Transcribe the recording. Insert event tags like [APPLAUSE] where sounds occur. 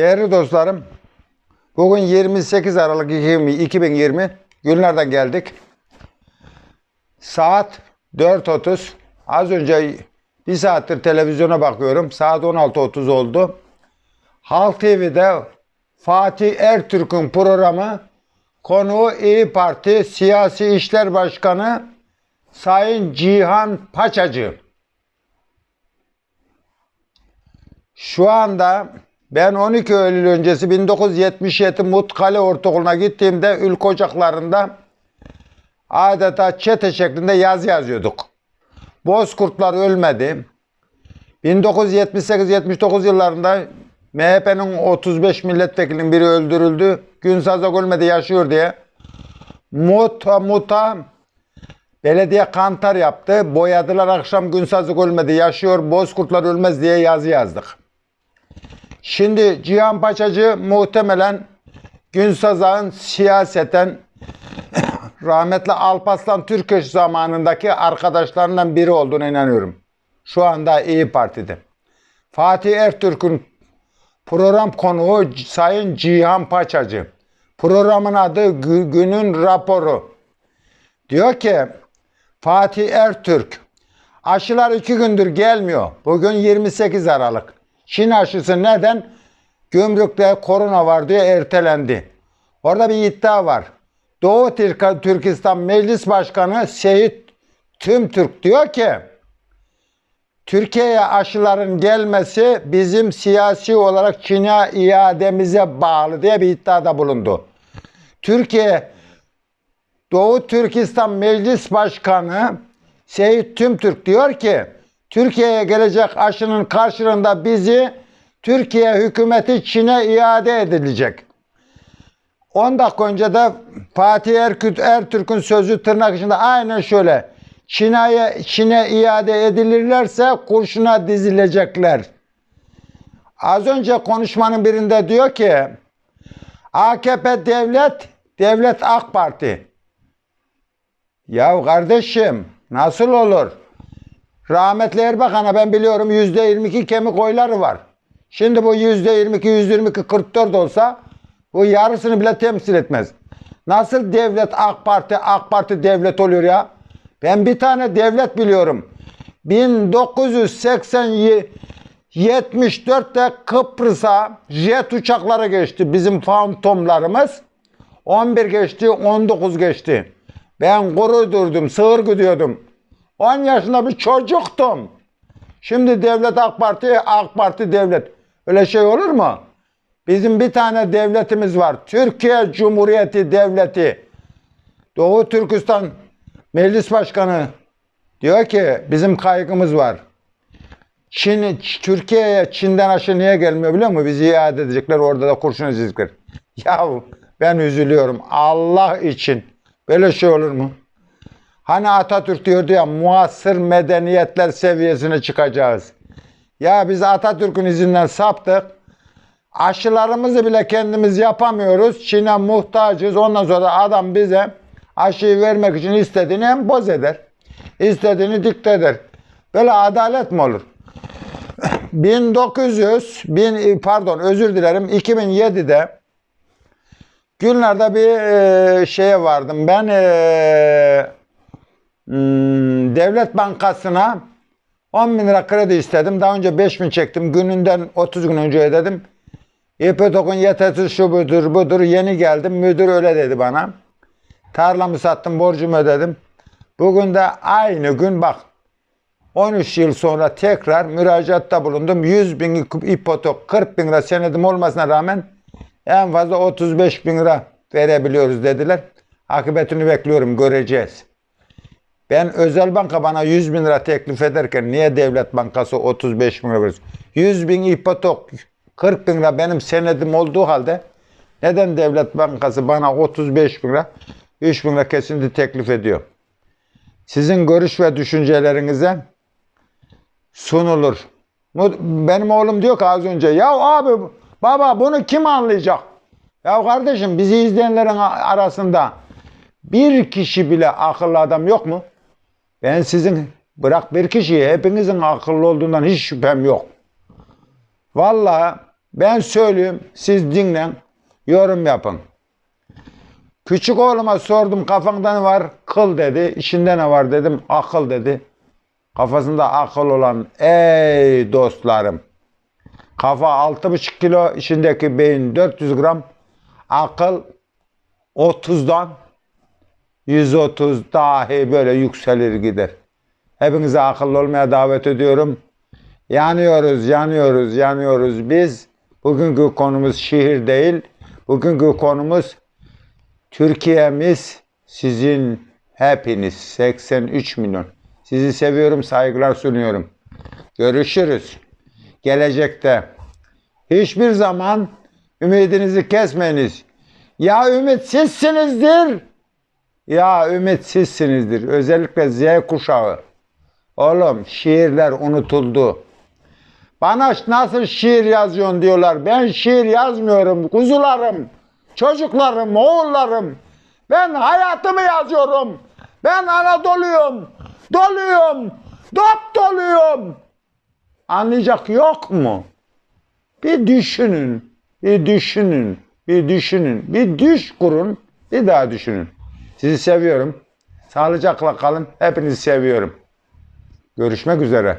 Değerli dostlarım, bugün 28 Aralık 2020 günlerden geldik. Saat 4.30. Az önce bir saattir televizyona bakıyorum. Saat 16.30 oldu. Halk TV'de Fatih Ertürk'ün programı konuğu İyi Parti Siyasi İşler Başkanı Sayın Cihan Paçacı. Şu anda ben 12 Eylül öncesi 1977 Mutkale Ortaokulu'na gittiğimde ülke ocaklarında adeta çete şeklinde yaz yazıyorduk. Bozkurtlar ölmedi. 1978-79 yıllarında MHP'nin 35 milletvekilinin biri öldürüldü. Günsazok ölmedi yaşıyor diye. Muta muta belediye kantar yaptı. Boyadılar akşam Günsazok ölmedi yaşıyor. Bozkurtlar ölmez diye yazı yazdık. Şimdi Cihan Paçacı muhtemelen Günsazak'ın siyaseten [COUGHS] rahmetli Alparslan Türkeş zamanındaki arkadaşlarından biri olduğuna inanıyorum. Şu anda İyi Parti'de. Fatih Ertürk'ün program konuğu Sayın Cihan Paçacı. Programın adı Gü- Günün Raporu. Diyor ki Fatih Ertürk aşılar iki gündür gelmiyor. Bugün 28 Aralık. Çin aşısı neden? Gümrükte korona var diye ertelendi. Orada bir iddia var. Doğu Türk- Türkistan Meclis Başkanı Seyit Tümtürk diyor ki Türkiye'ye aşıların gelmesi bizim siyasi olarak Çin'e iademize bağlı diye bir iddiada bulundu. Türkiye Doğu Türkistan Meclis Başkanı Seyit Tümtürk diyor ki Türkiye'ye gelecek aşının karşılığında bizi Türkiye hükümeti Çin'e iade edilecek. 10 dakika önce de Fatih Erkut Ertürk'ün sözü tırnak içinde aynen şöyle. Çin'e Çin'e iade edilirlerse kurşuna dizilecekler. Az önce konuşmanın birinde diyor ki AKP devlet, devlet AK Parti. Ya kardeşim nasıl olur? Rahmetli Erbakan'a ben biliyorum yüzde 22 kemik oyları var. Şimdi bu yüzde 22, yüzde 22, 44 olsa bu yarısını bile temsil etmez. Nasıl devlet AK Parti, AK Parti devlet oluyor ya? Ben bir tane devlet biliyorum. 1974'te Kıbrıs'a jet uçakları geçti bizim fantomlarımız. 11 geçti, 19 geçti. Ben gurur durdum, sığır gidiyordum. 10 yaşında bir çocuktum. Şimdi devlet AK Parti, AK Parti devlet. Öyle şey olur mu? Bizim bir tane devletimiz var. Türkiye Cumhuriyeti Devleti. Doğu Türkistan Meclis Başkanı diyor ki bizim kaygımız var. Çin, Türkiye'ye Çin'den aşı niye gelmiyor biliyor musun? Bizi iade edecekler orada da kurşun ezecekler. Yahu ben üzülüyorum. Allah için. Böyle şey olur mu? Hani Atatürk diyordu ya muasır medeniyetler seviyesine çıkacağız. Ya biz Atatürk'ün izinden saptık. Aşılarımızı bile kendimiz yapamıyoruz. Çin'e muhtacız. Ondan sonra adam bize aşıyı vermek için istediğini empoz eder. İstediğini dikte eder. Böyle adalet mi olur? [CLEARS THROAT] 1900, bin, pardon özür dilerim 2007'de günlerde bir e, şeye vardım. Ben e, Devlet Bankası'na 10 bin lira kredi istedim. Daha önce 5 bin çektim. Gününden 30 gün önce ödedim. İpotokun yetersiz şu budur budur. Yeni geldim. Müdür öyle dedi bana. Tarlamı sattım. Borcumu ödedim. Bugün de aynı gün bak 13 yıl sonra tekrar müracaatta bulundum. 100 bin ipotok 40 bin lira senedim olmasına rağmen en fazla 35 bin lira verebiliyoruz dediler. Akıbetini bekliyorum göreceğiz. Ben özel banka bana 100 bin lira teklif ederken niye devlet bankası 35 bin lira veriyor? 100 bin ipotok 40 bin lira benim senedim olduğu halde neden devlet bankası bana 35 bin lira 3 bin lira kesinti teklif ediyor? Sizin görüş ve düşüncelerinize sunulur. Benim oğlum diyor ki az önce ya abi baba bunu kim anlayacak? Ya kardeşim bizi izleyenlerin arasında bir kişi bile akıllı adam yok mu? Ben sizin bırak bir kişiyi hepinizin akıllı olduğundan hiç şüphem yok. Vallahi Ben söyleyeyim, siz dinlen, yorum yapın. Küçük oğluma sordum kafanda ne var? Kıl dedi. İçinde ne var dedim. Akıl dedi. Kafasında akıl olan ey dostlarım. Kafa 6,5 kilo, içindeki beyin 400 gram. Akıl 30'dan 130 dahi böyle yükselir gider. Hepinize akıllı olmaya davet ediyorum. Yanıyoruz, yanıyoruz, yanıyoruz. Biz bugünkü konumuz şehir değil. Bugünkü konumuz Türkiye'miz sizin hepiniz 83 milyon. Sizi seviyorum, saygılar sunuyorum. Görüşürüz. Gelecekte. Hiçbir zaman ümidinizi kesmeyiniz. Ya ümitsizsinizdir. Ya ümitsizsinizdir. Özellikle Z kuşağı. Oğlum şiirler unutuldu. Bana nasıl şiir yazıyorsun diyorlar. Ben şiir yazmıyorum. Kuzularım, çocuklarım, oğullarım. Ben hayatımı yazıyorum. Ben Anadolu'yum. Doluyum. Dop doluyum. Anlayacak yok mu? Bir düşünün. Bir düşünün. Bir düşünün. Bir düş kurun. Bir daha düşünün. Sizi seviyorum. Sağlıcakla kalın. Hepinizi seviyorum. Görüşmek üzere.